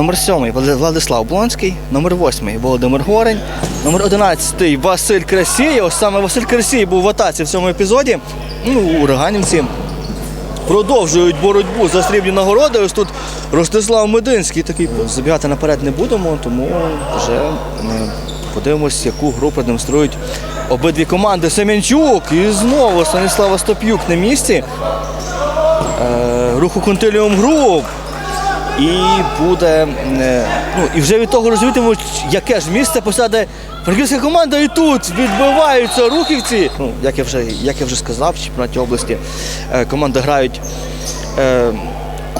номер 7 Владислав Блонський, номер 8 Володимир Горень, номер 11 Василь Красєєв. Саме Василь Красєєв був в атаці в цьому епізоді. Ну, ураганівці продовжують боротьбу за срібні нагороди. Ось тут Ростислав Мединський такий. Забігати наперед не будемо, тому вже е, подивимось, яку гру продемонструють обидві команди. Семенчук і знову Станіслава Стоп'юк на місці. Е, руху Контиліум Груп. І буде. е, Ну, і вже від того розумітимуть, яке ж місце посяде франківська команда. І тут відбиваються рухівці. Ну, як я вже, як я вже сказав, в чемпіонаті області е, команди грають. Е,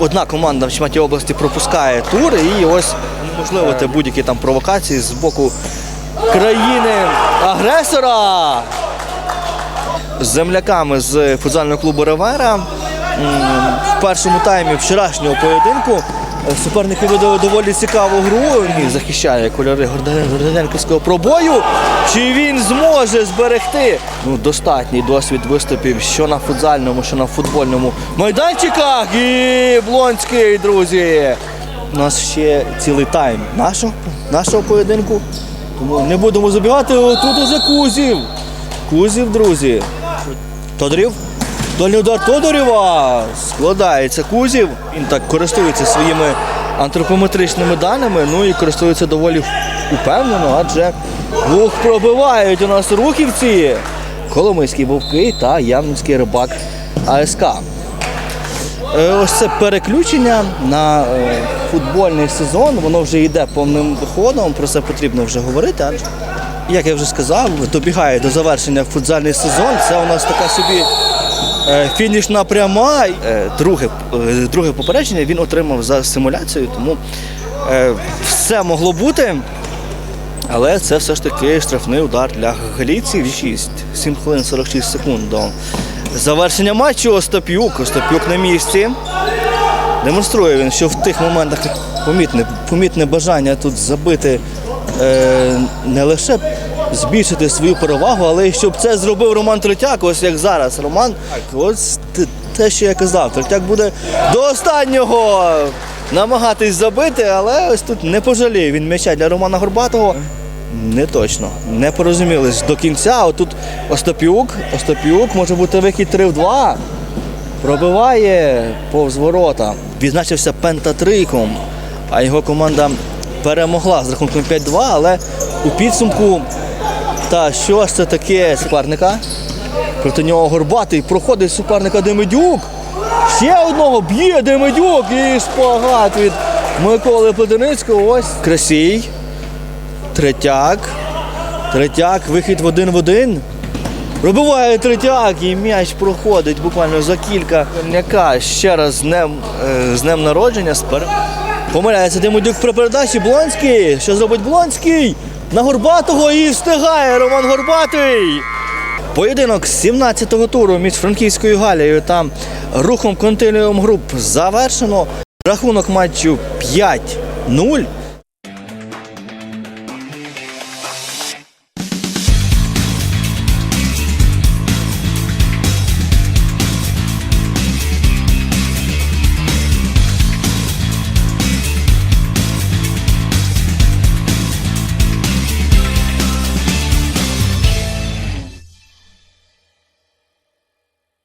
Одна команда в чемпіонаті області пропускає тур, і ось можливо це будь-які там провокації з боку країни-агресора з земляками з футзального клубу Ревера. В першому таймі вчорашнього поєдинку е, суперники видали доволі цікаву гру. Він захищає кольори Горденківського пробою. Чи він зможе зберегти ну, достатній досвід виступів що на футзальному, що на футбольному майданчиках. І Блонський, друзі. У нас ще цілий тайм нашого, нашого поєдинку. Тому не будемо забігати. Тут уже Кузів. Кузів, друзі. Тодорів. Удар Тодорєва. Складається Кузів. Він так користується своїми антропометричними даними, ну і користується доволі упевнено, адже двох пробивають у нас рухівці. Коломийський вовки та Ямницький рибак АСК. Е, Ось це переключення на е, футбольний сезон. Воно вже йде повним ходом. Про це потрібно вже говорити. Адже, як я вже сказав, добігає до завершення футзальний сезон. Це у нас така собі фінішна пряма. Е, Друге, е, друге попередження він отримав за симуляцію, тому е, все могло бути. Але це все ж таки штрафний удар для галійців. 6, 7 хвилин 46 секунд до завершення матчу. Остап'юк. Остап'юк на місці. Демонструє він, що в тих моментах помітне, помітне бажання тут забити е, не лише збільшити свою перевагу, але щоб це зробив Роман Третяк, ось як зараз. Роман, ось те- що я казав, Третяк буде до останнього намагатись забити, але ось тут не пожаліє він м'яча для Романа Горбатого. Не точно. Не порозумілись до кінця. Отут Остап'юк. Остап'юк може бути вихід 3 в 2. Пробиває повз ворота. Відзначився пентатриком, а його команда перемогла з рахунком 5-2, але у підсумку. Та що ж це таке суперника? Проти нього горбатий проходить суперника Демидюк. Ще одного б'є Демидюк і шпагат від Миколи Плетеницького. Ось Красій. Третяк. Третяк, вихід в один в один. Пробиває третяк і м'яч проходить буквально за кілька м'яка. Ще раз з днем, е, з днем народження. Помиляється Демидюк при передачі. Блонський. Що зробить Блонський? На Горбатого і встигає Роман Горбатий. Поєдинок з 17-го туру між Франківською Галією та рухом Континуум Груп завершено. Рахунок матчу 5-0.